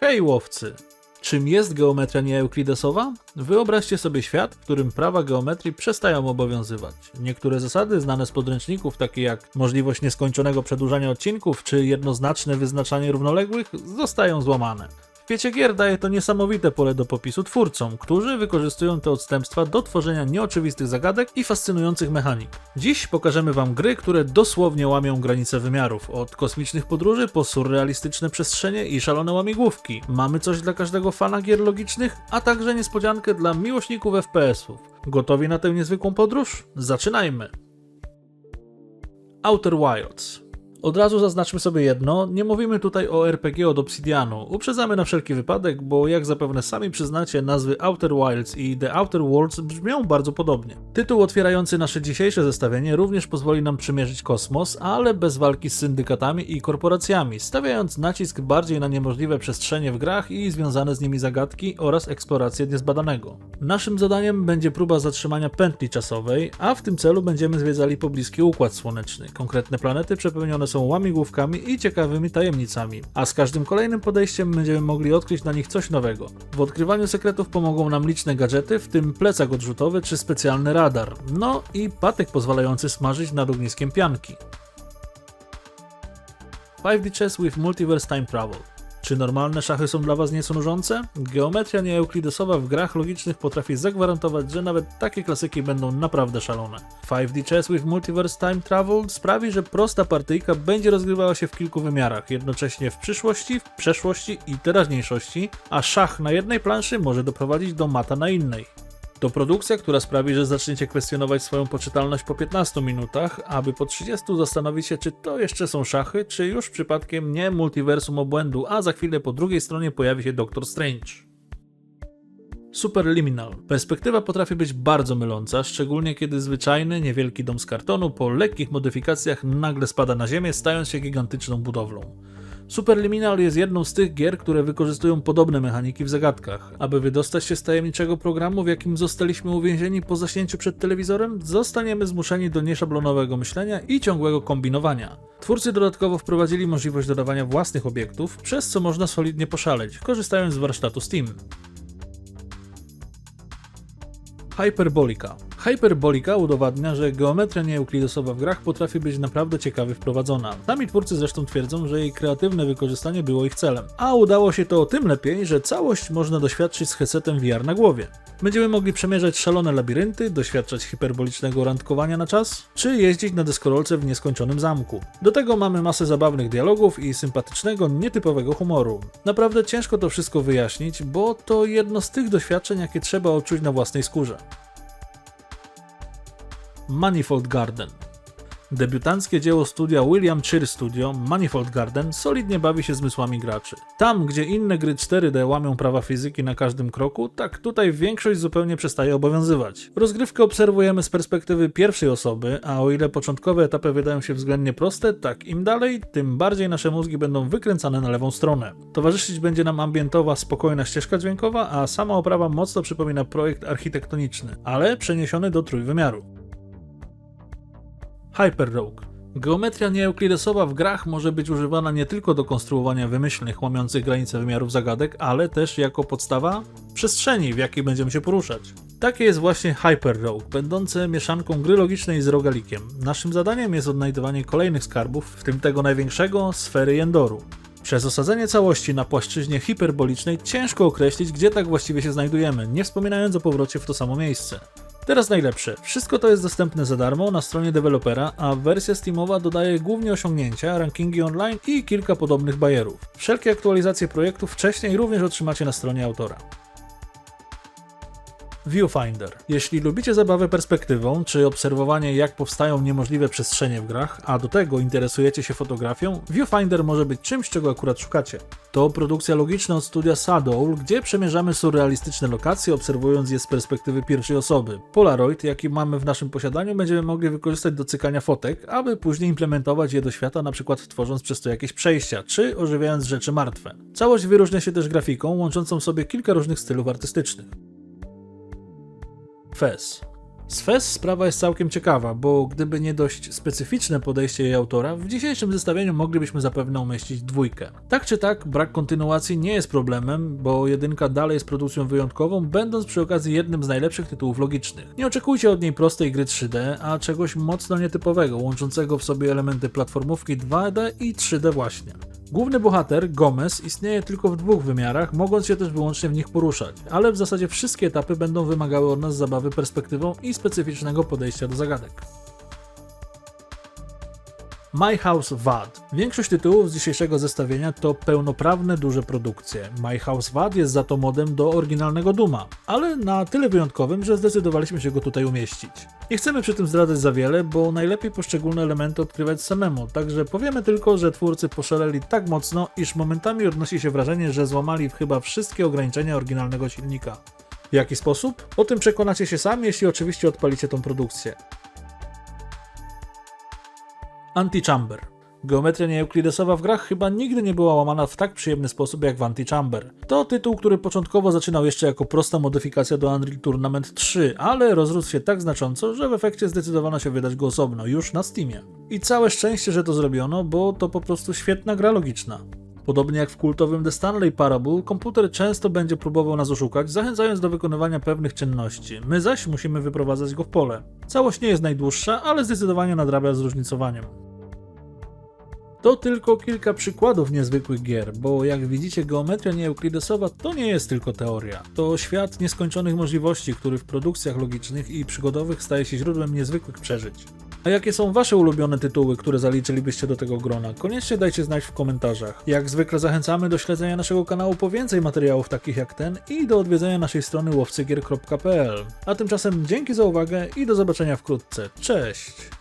Hej łowcy! Czym jest geometria nieeuklidesowa? Wyobraźcie sobie świat, w którym prawa geometrii przestają obowiązywać. Niektóre zasady znane z podręczników, takie jak możliwość nieskończonego przedłużania odcinków czy jednoznaczne wyznaczanie równoległych, zostają złamane. Świecie gier daje to niesamowite pole do popisu twórcom, którzy wykorzystują te odstępstwa do tworzenia nieoczywistych zagadek i fascynujących mechanik. Dziś pokażemy wam gry, które dosłownie łamią granice wymiarów, od kosmicznych podróży po surrealistyczne przestrzenie i szalone łamigłówki. Mamy coś dla każdego fana gier logicznych, a także niespodziankę dla miłośników FPS-ów. Gotowi na tę niezwykłą podróż? Zaczynajmy! Outer Wilds od razu zaznaczmy sobie jedno, nie mówimy tutaj o RPG od Obsidianu. Uprzedzamy na wszelki wypadek, bo jak zapewne sami przyznacie, nazwy Outer Wilds i The Outer Worlds brzmią bardzo podobnie. Tytuł otwierający nasze dzisiejsze zestawienie również pozwoli nam przymierzyć kosmos, ale bez walki z syndykatami i korporacjami, stawiając nacisk bardziej na niemożliwe przestrzenie w grach i związane z nimi zagadki oraz eksplorację niezbadanego. Naszym zadaniem będzie próba zatrzymania pętli czasowej, a w tym celu będziemy zwiedzali pobliski Układ Słoneczny. Konkretne planety przepełnione są łamigłówkami i ciekawymi tajemnicami, a z każdym kolejnym podejściem będziemy mogli odkryć na nich coś nowego. W odkrywaniu sekretów pomogą nam liczne gadżety, w tym plecak odrzutowy czy specjalny radar, no i patyk pozwalający smażyć nad ogniskiem pianki. 5D Chess with Multiverse Time Travel czy normalne szachy są dla Was niesunużące? Geometria nieeuklidesowa w grach logicznych potrafi zagwarantować, że nawet takie klasyki będą naprawdę szalone. 5D Chess with Multiverse Time Travel sprawi, że prosta partyjka będzie rozgrywała się w kilku wymiarach, jednocześnie w przyszłości, w przeszłości i teraźniejszości, a szach na jednej planszy może doprowadzić do mata na innej. To produkcja, która sprawi, że zaczniecie kwestionować swoją poczytalność po 15 minutach, aby po 30 zastanowić się, czy to jeszcze są szachy, czy już przypadkiem nie multiversum obłędu, a za chwilę po drugiej stronie pojawi się Doctor Strange. Superliminal. Perspektywa potrafi być bardzo myląca, szczególnie kiedy zwyczajny, niewielki dom z kartonu po lekkich modyfikacjach nagle spada na ziemię, stając się gigantyczną budowlą. Superliminal jest jedną z tych gier, które wykorzystują podobne mechaniki w zagadkach. Aby wydostać się z tajemniczego programu, w jakim zostaliśmy uwięzieni po zaśnięciu przed telewizorem, zostaniemy zmuszeni do nieszablonowego myślenia i ciągłego kombinowania. Twórcy dodatkowo wprowadzili możliwość dodawania własnych obiektów, przez co można solidnie poszaleć, korzystając z warsztatu Steam. Hyperbolika. Hyperbolika udowadnia, że geometria nieeuklidesowa w grach potrafi być naprawdę ciekawie wprowadzona. Sami twórcy zresztą twierdzą, że jej kreatywne wykorzystanie było ich celem. A udało się to tym lepiej, że całość można doświadczyć z headsetem VR na głowie. Będziemy mogli przemierzać szalone labirynty, doświadczać hiperbolicznego randkowania na czas, czy jeździć na deskorolce w nieskończonym zamku. Do tego mamy masę zabawnych dialogów i sympatycznego, nietypowego humoru. Naprawdę ciężko to wszystko wyjaśnić, bo to jedno z tych doświadczeń, jakie trzeba odczuć na własnej skórze. Manifold Garden. Debiutanckie dzieło studia William Cheer Studio, Manifold Garden, solidnie bawi się zmysłami graczy. Tam, gdzie inne gry 4D łamią prawa fizyki na każdym kroku, tak tutaj większość zupełnie przestaje obowiązywać. Rozgrywkę obserwujemy z perspektywy pierwszej osoby, a o ile początkowe etapy wydają się względnie proste, tak im dalej, tym bardziej nasze mózgi będą wykręcane na lewą stronę. Towarzyszyć będzie nam ambientowa, spokojna ścieżka dźwiękowa, a sama oprawa mocno przypomina projekt architektoniczny, ale przeniesiony do trójwymiaru. Hyper Rogue. Geometria nieeuklidesowa w grach może być używana nie tylko do konstruowania wymyślnych, łamiących granice wymiarów zagadek, ale też jako podstawa przestrzeni, w jakiej będziemy się poruszać. Takie jest właśnie Hyper Rogue, będące mieszanką gry logicznej z rogalikiem. Naszym zadaniem jest odnajdywanie kolejnych skarbów, w tym tego największego, sfery Jendoru. Przez osadzenie całości na płaszczyźnie hiperbolicznej ciężko określić, gdzie tak właściwie się znajdujemy, nie wspominając o powrocie w to samo miejsce. Teraz najlepsze. Wszystko to jest dostępne za darmo na stronie dewelopera, a wersja Steamowa dodaje głównie osiągnięcia, rankingi online i kilka podobnych bajerów. Wszelkie aktualizacje projektów wcześniej również otrzymacie na stronie autora. Viewfinder. Jeśli lubicie zabawę perspektywą, czy obserwowanie jak powstają niemożliwe przestrzenie w grach, a do tego interesujecie się fotografią, Viewfinder może być czymś, czego akurat szukacie. To produkcja logiczna od studia Shadow, gdzie przemierzamy surrealistyczne lokacje, obserwując je z perspektywy pierwszej osoby. Polaroid, jaki mamy w naszym posiadaniu, będziemy mogli wykorzystać do cykania fotek, aby później implementować je do świata, np. tworząc przez to jakieś przejścia, czy ożywiając rzeczy martwe. Całość wyróżnia się też grafiką, łączącą sobie kilka różnych stylów artystycznych. Fez. Z FES sprawa jest całkiem ciekawa, bo gdyby nie dość specyficzne podejście jej autora, w dzisiejszym zestawieniu moglibyśmy zapewne umieścić dwójkę. Tak czy tak, brak kontynuacji nie jest problemem, bo jedynka dalej jest produkcją wyjątkową, będąc przy okazji jednym z najlepszych tytułów logicznych. Nie oczekujcie od niej prostej gry 3D, a czegoś mocno nietypowego, łączącego w sobie elementy platformówki 2D i 3D właśnie. Główny bohater, Gomez, istnieje tylko w dwóch wymiarach, mogąc się też wyłącznie w nich poruszać, ale w zasadzie wszystkie etapy będą wymagały od nas zabawy perspektywą i specyficznego podejścia do zagadek. My House WAD. Większość tytułów z dzisiejszego zestawienia to pełnoprawne duże produkcje. My House WAD jest za to modem do oryginalnego Duma, ale na tyle wyjątkowym, że zdecydowaliśmy się go tutaj umieścić. Nie chcemy przy tym zdradzać za wiele, bo najlepiej poszczególne elementy odkrywać samemu, także powiemy tylko, że twórcy poszaleli tak mocno, iż momentami odnosi się wrażenie, że złamali chyba wszystkie ograniczenia oryginalnego silnika. W jaki sposób? O tym przekonacie się sami, jeśli oczywiście odpalicie tą produkcję. Antichamber. Geometria nieeuklidesowa w grach chyba nigdy nie była łamana w tak przyjemny sposób jak w Antichamber. To tytuł, który początkowo zaczynał jeszcze jako prosta modyfikacja do Unreal Tournament 3, ale rozrósł się tak znacząco, że w efekcie zdecydowano się wydać go osobno, już na Steamie. I całe szczęście, że to zrobiono, bo to po prostu świetna gra logiczna. Podobnie jak w kultowym The Stanley Parable, komputer często będzie próbował nas oszukać, zachęcając do wykonywania pewnych czynności. My zaś musimy wyprowadzać go w pole. Całość nie jest najdłuższa, ale zdecydowanie nadrabia zróżnicowaniem. To tylko kilka przykładów niezwykłych gier, bo jak widzicie, geometria nieeuklidesowa to nie jest tylko teoria. To świat nieskończonych możliwości, który w produkcjach logicznych i przygodowych staje się źródłem niezwykłych przeżyć. A jakie są wasze ulubione tytuły, które zaliczylibyście do tego grona? Koniecznie dajcie znać w komentarzach. Jak zwykle zachęcamy do śledzenia naszego kanału po więcej materiałów takich jak ten i do odwiedzenia naszej strony łowcygier.pl. A tymczasem dzięki za uwagę i do zobaczenia wkrótce. Cześć!